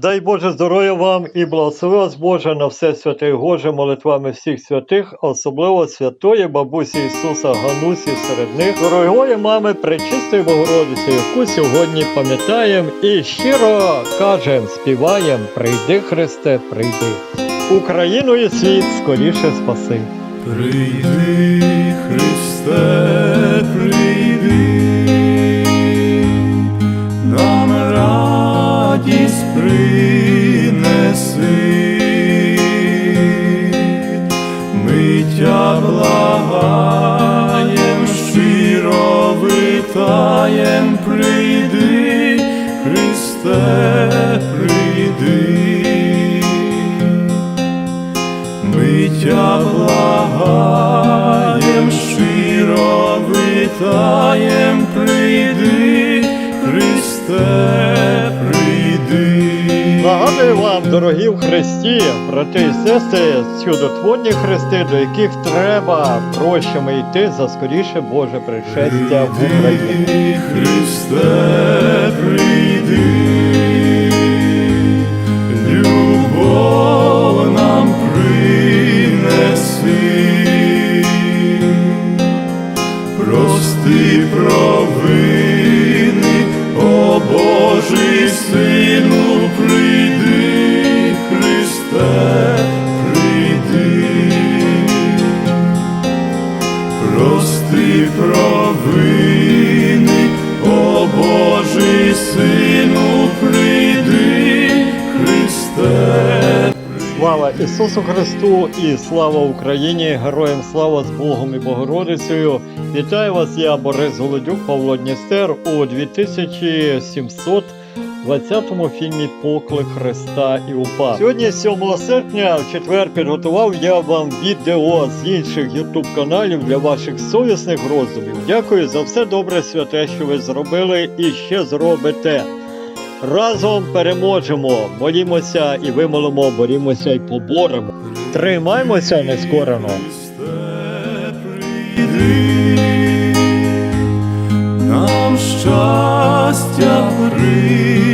Дай Боже здоров'я вам і благослови вас Боже на все святе Боже молитвами всіх святих, особливо святої бабусі Ісуса Ганусі серед них, дорогої мами Пречистої Богородиці, яку сьогодні пам'ятаємо і щиро кажемо, співаємо Прийди, Христе, прийди. Україну і світ скоріше спаси. Прийди, Христе, free. Нагадую вам, дорогі в Христі, брати і сестри, чудотворні хрести, до яких треба прощами йти за скоріше Боже пришестя в. Прийди, Христе, прийди, любов нам принеси, прости провини, Ісусу Христу і слава Україні! Героям слава з Богом і Богородицею! Вітаю вас, я Борис Голодюк, Павло Дністер у 2720 фільмі Поклик Христа і УПА. Сьогодні, 7 серпня, в четвер підготував я вам відео з інших ютуб каналів для ваших совісних роздумів. Дякую за все добре святе, що ви зробили і ще зробите. Разом переможемо, молімося і вимолимо, борімося і поборемо. Тримаймося нескорено. Нам щастя принеси,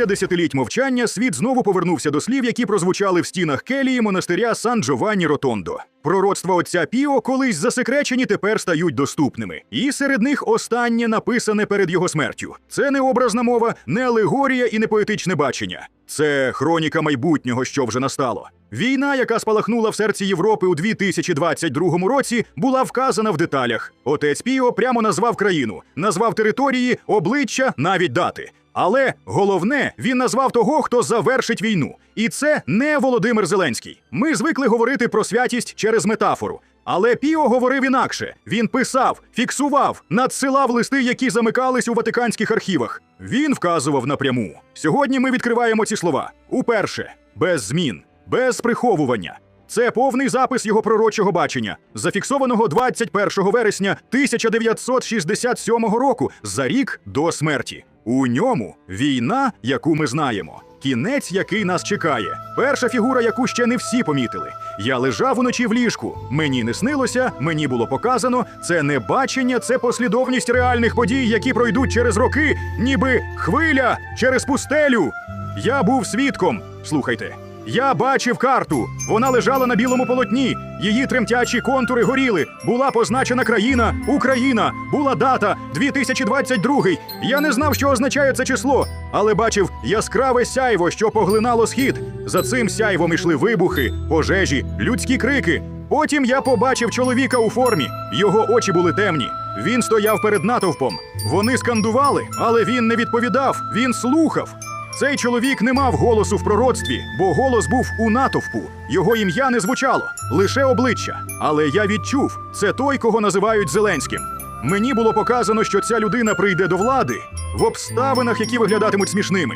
Після десятиліть мовчання світ знову повернувся до слів, які прозвучали в стінах келії монастиря Сан Джованні Ротондо. Пророцтва отця Піо, колись засекречені, тепер стають доступними. І серед них останнє написане перед його смертю. Це не образна мова, не алегорія і не поетичне бачення. Це хроніка майбутнього, що вже настало. Війна, яка спалахнула в серці Європи у 2022 році, була вказана в деталях. Отець Піо прямо назвав країну, назвав території, обличчя, навіть дати. Але головне, він назвав того, хто завершить війну. І це не Володимир Зеленський. Ми звикли говорити про святість через метафору. Але Піо говорив інакше. Він писав, фіксував, надсилав листи, які замикались у ватиканських архівах. Він вказував напряму. Сьогодні ми відкриваємо ці слова. Уперше, без змін, без приховування. Це повний запис його пророчого бачення, зафіксованого 21 вересня 1967 року за рік до смерті. У ньому війна, яку ми знаємо, кінець, який нас чекає. Перша фігура, яку ще не всі помітили. Я лежав уночі в ліжку. Мені не снилося, мені було показано. Це не бачення, це послідовність реальних подій, які пройдуть через роки, ніби хвиля через пустелю. Я був свідком. Слухайте. Я бачив карту. Вона лежала на білому полотні. Її тремтячі контури горіли. Була позначена країна, Україна. Була дата 2022. Я не знав, що означає це число, але бачив яскраве сяйво, що поглинало схід. За цим сяйвом ішли вибухи, пожежі, людські крики. Потім я побачив чоловіка у формі. Його очі були темні. Він стояв перед натовпом. Вони скандували, але він не відповідав. Він слухав. Цей чоловік не мав голосу в пророцтві, бо голос був у натовпу. Його ім'я не звучало, лише обличчя. Але я відчув, це той, кого називають Зеленським. Мені було показано, що ця людина прийде до влади в обставинах, які виглядатимуть смішними.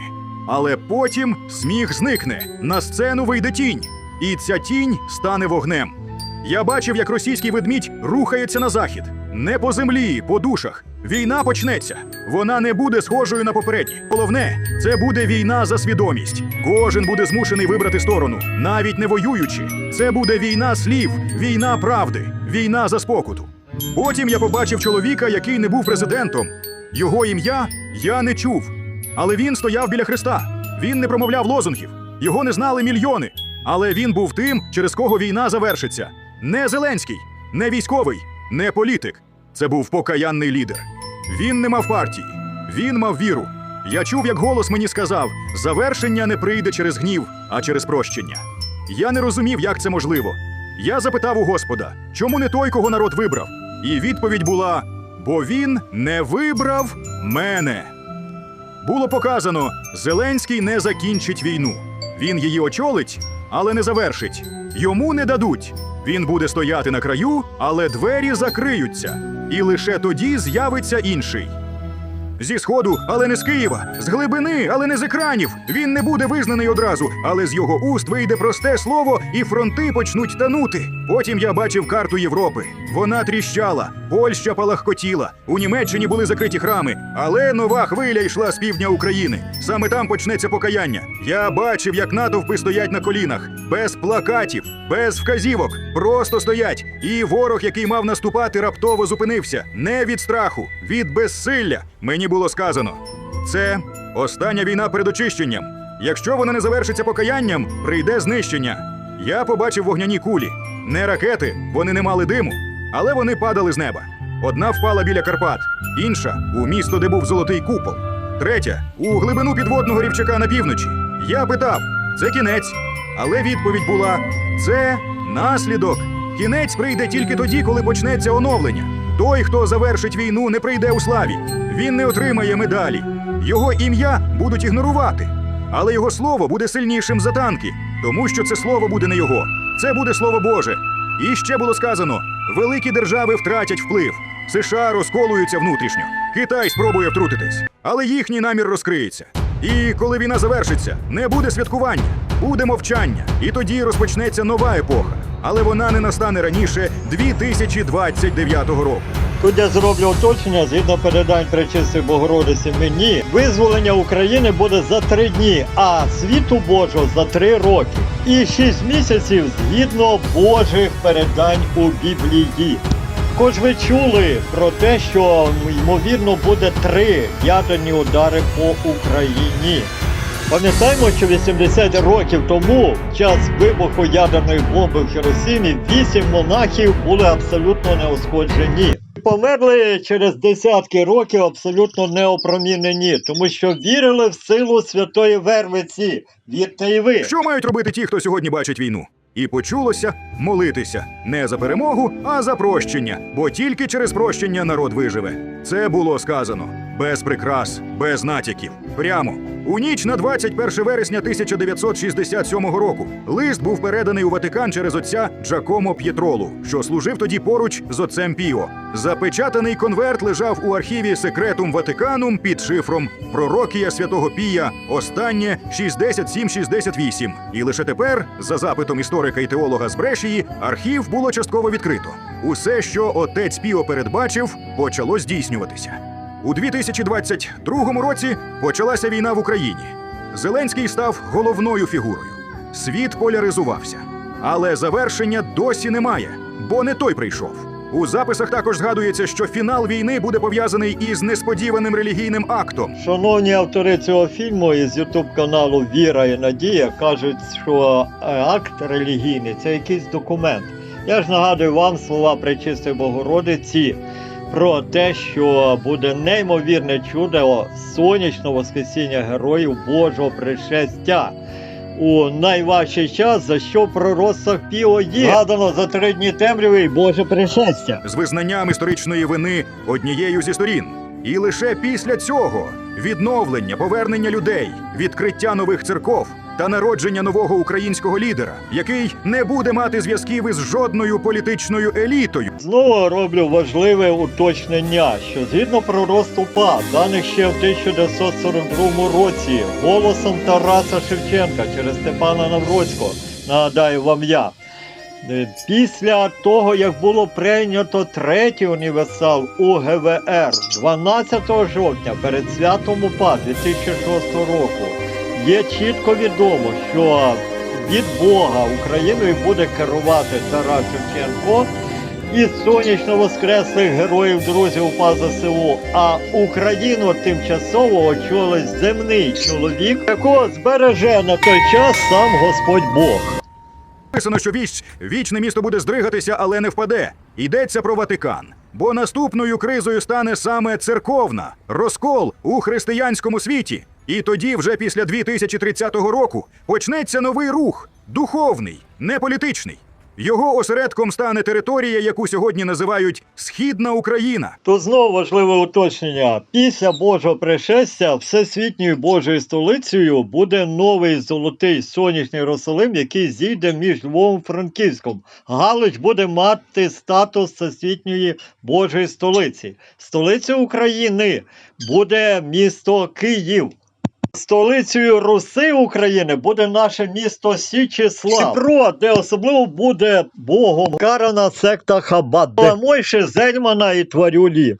Але потім сміх зникне, на сцену вийде тінь, і ця тінь стане вогнем. Я бачив, як російський ведмідь рухається на захід. Не по землі, по душах. Війна почнеться. Вона не буде схожою на попередні. Головне, це буде війна за свідомість. Кожен буде змушений вибрати сторону, навіть не воюючи. Це буде війна слів, війна правди, війна за спокуту. Потім я побачив чоловіка, який не був президентом. Його ім'я я не чув. Але він стояв біля Христа. Він не промовляв лозунгів. Його не знали мільйони. Але він був тим, через кого війна завершиться. Не Зеленський, не військовий, не політик. Це був покаянний лідер. Він не мав партії, він мав віру. Я чув, як голос мені сказав: завершення не прийде через гнів, а через прощення. Я не розумів, як це можливо. Я запитав у Господа, чому не той, кого народ вибрав? І відповідь була: бо він не вибрав мене. Було показано, Зеленський не закінчить війну. Він її очолить, але не завершить. Йому не дадуть. Він буде стояти на краю, але двері закриються. І лише тоді з'явиться інший. Зі сходу, але не з Києва, з глибини, але не з екранів. Він не буде визнаний одразу, але з його уст вийде просте слово, і фронти почнуть танути. Потім я бачив карту Європи. Вона тріщала, Польща палахкотіла. У Німеччині були закриті храми, але нова хвиля йшла з півдня України. Саме там почнеться покаяння. Я бачив, як натовпи стоять на колінах, без плакатів, без вказівок, просто стоять. І ворог, який мав наступати, раптово зупинився. Не від страху, від безсилля. Мені було сказано: це остання війна перед очищенням. Якщо вона не завершиться покаянням, прийде знищення. Я побачив вогняні кулі. Не ракети, вони не мали диму, але вони падали з неба. Одна впала біля Карпат, інша у місто, де був золотий купол, третя у глибину підводного рівчака на півночі. Я питав: це кінець. Але відповідь була: це наслідок. Кінець прийде тільки тоді, коли почнеться оновлення. Той, хто завершить війну, не прийде у славі. Він не отримає медалі. Його ім'я будуть ігнорувати. Але його слово буде сильнішим за танки, тому що це слово буде не його. Це буде слово Боже. І ще було сказано: великі держави втратять вплив. США розколуються внутрішньо. Китай спробує втрутитись, але їхній намір розкриється. І коли війна завершиться, не буде святкування, буде мовчання, і тоді розпочнеться нова епоха. Але вона не настане раніше 2029 року. Тут я зроблю уточнення згідно передань Пречистої Богородиці мені. Визволення України буде за три дні, а світу Божого за три роки. І шість місяців згідно Божих передань у Біблії. Також ви чули про те, що ймовірно буде три ядерні удари по Україні. Пам'ятаємо, що 80 років тому, в час вибуху ядерної бомби в Хіросімі, вісім монахів були абсолютно неушкоджені. Померли через десятки років абсолютно неопромінені, тому що вірили в силу святої Вервиці. Вірте і ви. Що мають робити ті, хто сьогодні бачить війну? І почулося молитися не за перемогу, а за прощення, бо тільки через прощення народ виживе. Це було сказано без прикрас, без натяків. Прямо у ніч на 21 вересня 1967 року лист був переданий у Ватикан через отця Джакомо П'єтролу, що служив тоді поруч з отцем Піо. Запечатаний конверт лежав у архіві Секретум Ватиканум під шифром Пророкія святого Пія, останнє 6768. І лише тепер, за запитом історика і теолога з Брешії, архів було частково відкрито. Усе, що отець Піо передбачив, почало здійснюватися. У 2022 році почалася війна в Україні. Зеленський став головною фігурою. Світ поляризувався. Але завершення досі немає, бо не той прийшов. У записах також згадується, що фінал війни буде пов'язаний із несподіваним релігійним актом. Шановні автори цього фільму із Ютуб каналу Віра і Надія кажуть, що е, акт релігійний це якийсь документ. Я ж нагадую вам слова Пречистої Богородиці про те, що буде неймовірне чудо сонячного воскресіння героїв Божого пришестя. У найважчий час, за що в пророцтвах Піо є згадано за три дні темряви і Боже пришестя. з визнанням історичної вини однією зі сторін. І лише після цього відновлення, повернення людей, відкриття нових церков та народження нового українського лідера, який не буде мати зв'язків із жодною політичною елітою. Знову роблю важливе уточнення, що згідно проросту ПА, даних ще в 1942 році голосом Тараса Шевченка через Степана Навроцького, нагадаю вам я. е, Після того, як було прийнято третій універсал УГВР 12 жовтня перед святом УПА 2006 року, є чітко відомо, що від Бога Україною буде керувати Тарас Шевченко із сонячно воскреслих героїв друзів УПА ЗСУ, а Україну тимчасово очолить земний чоловік, якого збереже на той час сам Господь Бог. Написано, що віч, вічне місто буде здригатися, але не впаде. Йдеться про Ватикан. Бо наступною кризою стане саме церковна розкол у християнському світі. І тоді, вже після 2030 року, почнеться новий рух духовний, не політичний. Його осередком стане територія, яку сьогодні називають Східна Україна. То знову важливе уточнення. Після Божого пришестя всесвітньою Божою столицею буде новий золотий сонячний Єрусалим, який зійде між Львовом і Франківськом. Галич буде мати статус всесвітньої Божої столиці. Столицею України буде місто Київ. Столицею Руси України буде наше місто Січеслав. Дніпро, де особливо буде Богом карана секта Хабад, де Мойше Зельмана і Тварюлі.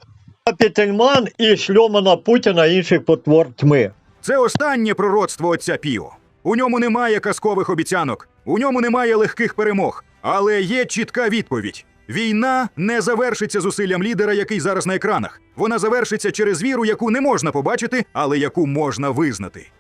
Пітельман і шльомана Путіна інших потвор тьми. Це останнє пророцтво отця Піо. У ньому немає казкових обіцянок, у ньому немає легких перемог, але є чітка відповідь. Війна не завершиться зусиллям лідера, який зараз на екранах. Вона завершиться через віру, яку не можна побачити, але яку можна визнати.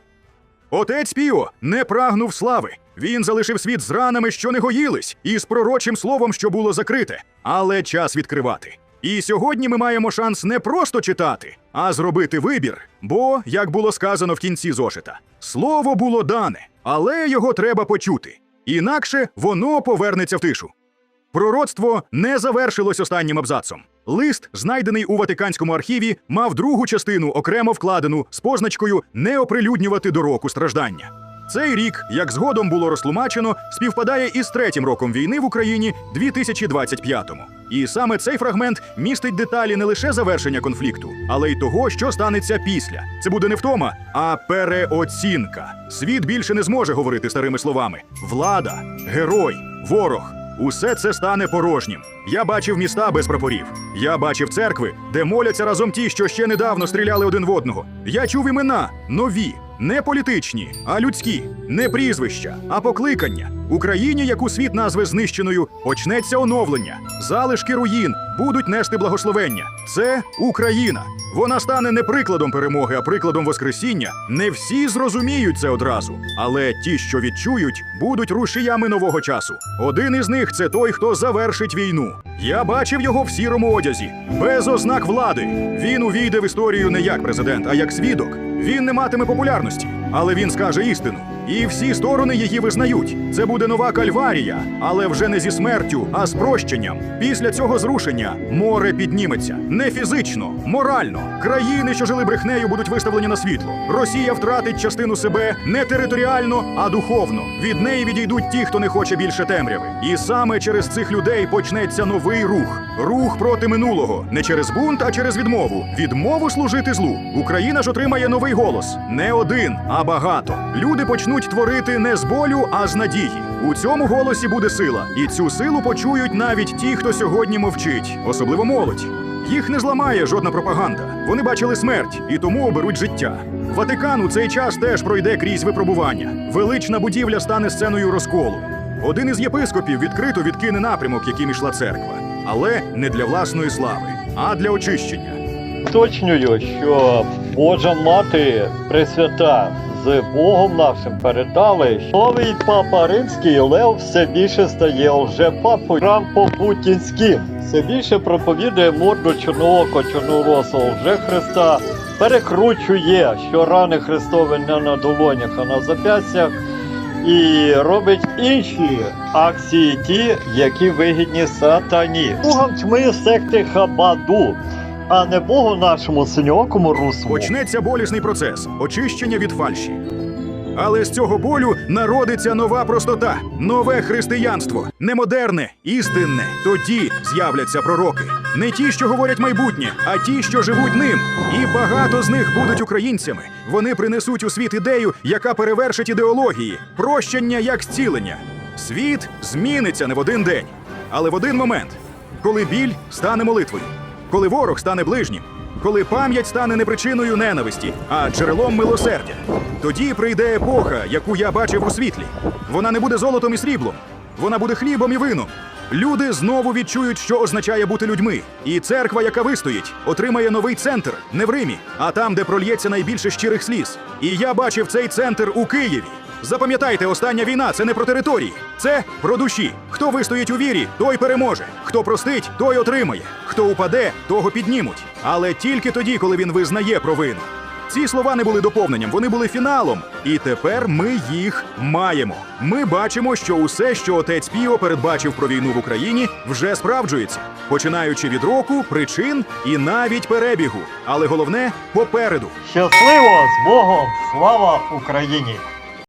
Отець Піо не прагнув слави. Він залишив світ з ранами, що не гоїлись, і з пророчим словом, що було закрите, але час відкривати. І сьогодні ми маємо шанс не просто читати, а зробити вибір. Бо, як було сказано в кінці зошита, слово було дане, але його треба почути. Інакше воно повернеться в тишу. Пророцтво не завершилось останнім абзацом. Лист, знайдений у Ватиканському архіві, мав другу частину окремо вкладену з позначкою не оприлюднювати до року страждання. Цей рік, як згодом було розтлумачено, співпадає із третім роком війни в Україні 2025-му. І саме цей фрагмент містить деталі не лише завершення конфлікту, але й того, що станеться після. Це буде не втома, а переоцінка. Світ більше не зможе говорити старими словами: влада, герой, ворог. Усе це стане порожнім. Я бачив міста без прапорів. Я бачив церкви, де моляться разом ті, що ще недавно стріляли один в одного. Я чув імена нові, не політичні, а людські, не прізвища, а покликання. Україні, яку світ назве знищеною, почнеться оновлення. Залишки руїн будуть нести благословення. Це Україна. Вона стане не прикладом перемоги, а прикладом Воскресіння. Не всі зрозуміють це одразу, але ті, що відчують, будуть рушіями нового часу. Один із них це той, хто завершить війну. Я бачив його в сірому одязі, без ознак влади. Він увійде в історію не як президент, а як свідок. Він не матиме популярності, але він скаже істину. І всі сторони її визнають. Це буде нова кальварія, але вже не зі смертю, а з прощенням. Після цього зрушення море підніметься не фізично, морально. Країни, що жили брехнею, будуть виставлені на світло. Росія втратить частину себе не територіально, а духовно. Від неї відійдуть ті, хто не хоче більше темряви. І саме через цих людей почнеться новий рух. Рух проти минулого, не через бунт, а через відмову. Відмову служити злу. Україна ж отримає новий голос. Не один, а багато. Люди почнуть творити не з болю, а з надії. У цьому голосі буде сила, і цю силу почують навіть ті, хто сьогодні мовчить, особливо молодь. Їх не зламає жодна пропаганда. Вони бачили смерть і тому оберуть життя. Ватикан у цей час теж пройде крізь випробування. Велична будівля стане сценою розколу. Один із єпископів відкрито відкине напрямок, яким ішла церква, але не для власної слави, а для очищення. Уточнюю, що Божа Мати Пресвята з Богом нашим передали, новий папа римський Лев все більше стає лжепапою Рампо-Путінським. Все більше проповідує морду чорноокого чорноросого лже Христа, перекручує, що рани Христові не на долонях, а на запястях. І робить інші акції, ті, які вигідні сатані. Богом тьми секти Хабаду, а не Богу нашому синьокому русу. Почнеться болісний процес очищення від фальші. Але з цього болю народиться нова простота, нове християнство, не модерне, істинне. Тоді з'являться пророки. Не ті, що говорять майбутнє, а ті, що живуть ним. І багато з них будуть українцями. Вони принесуть у світ ідею, яка перевершить ідеології, прощення як зцілення. Світ зміниться не в один день, але в один момент, коли біль стане молитвою, коли ворог стане ближнім, коли пам'ять стане не причиною ненависті, а джерелом милосердя. Тоді прийде епоха, яку я бачив у світлі. Вона не буде золотом і сріблом, вона буде хлібом і вином. Люди знову відчують, що означає бути людьми. І церква, яка вистоїть, отримає новий центр не в Римі, а там, де прольється найбільше щирих сліз. І я бачив цей центр у Києві. Запам'ятайте, остання війна це не про території, це про душі. Хто вистоїть у вірі, той переможе. Хто простить, той отримає. Хто упаде, того піднімуть. Але тільки тоді, коли він визнає провину. Ці слова не були доповненням, вони були фіналом. І тепер ми їх маємо. Ми бачимо, що усе, що отець Піо передбачив про війну в Україні, вже справджується, починаючи від року, причин і навіть перебігу. Але головне попереду. Щасливо з Богом! Слава Україні!